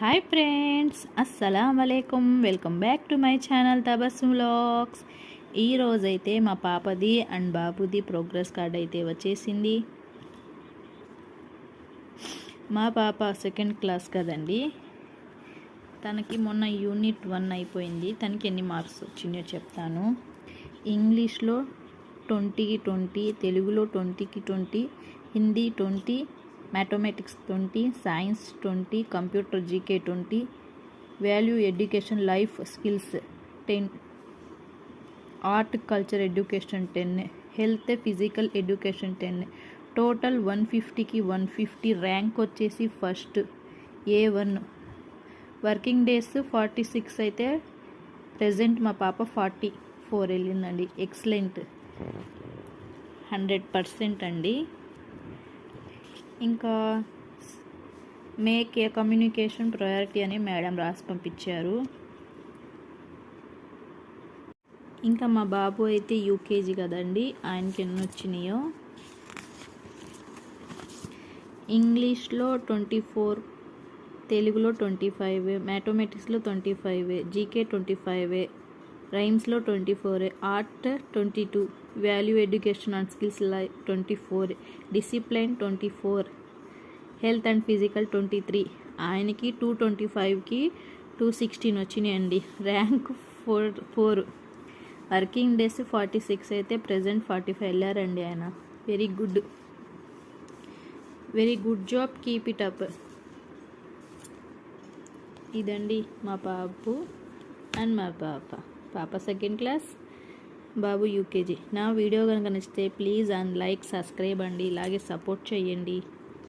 Hi friends అస్సలం అలైకుం welcome back to my channel Tabassum vlogs ఈరోజైతే మా పాపది అండ్ బాబుది ప్రోగ్రెస్ కార్డ్ అయితే వచ్చేసింది. మా పాప సెకండ్ క్లాస్ కదండి. తనకి మొన్న యూనిట్ వన్ అయిపోయింది. తనకి ఎన్ని మార్క్స్ వచ్చినాయో చెప్తాను. ఇంగ్లీష్లో ట్వంటీకి ట్వంటీ తెలుగులో ట్వంటీకి twenty Hindi twenty mathematics twenty science twenty computer GK twenty value education life skills ten art culture education ten health physical education ten. Total one ఫిఫ్టీకి వన్ ఫిఫ్టీ ర్యాంక్ వచ్చేసి first A one. Working days forty six అయితే present మా పాప forty four వెళ్ళిందండి. Excellent. Hundred percent అండి. ఇంకా make ఏ communication priority అని madam రాసి పంపించారు. ఇంకా మా బాబు అయితే యూకేజీ కదండి ఆయనకి ఎన్ని వచ్చినాయో. ఇంగ్లీష్లో ట్వంటీ ఫోర్ తెలుగులో twenty five మ్యాథమెటిక్స్లో twenty five GK twenty five రైమ్స్లో twenty four art twenty two value education and skills life twenty four discipline twenty four health and physical twenty three. ఆయనకి టూ ట్వంటీ ఫైవ్కి two sixteen వచ్చినాయండి. Rank four four. Working days forty six అయితే present forty five వెళ్ళారండి ఆయన. Very good. Very good job keep it up. ఇదండి మా పాపు and మా పాప. పాప సెకండ్ క్లాస్ బాబు యూకేజీ నా వీడియో కనుక నచ్చితే ప్లీజ్ అండ్ లైక్ సబ్స్క్రైబ్ అండి. ఇలాగే సపోర్ట్ చేయండి.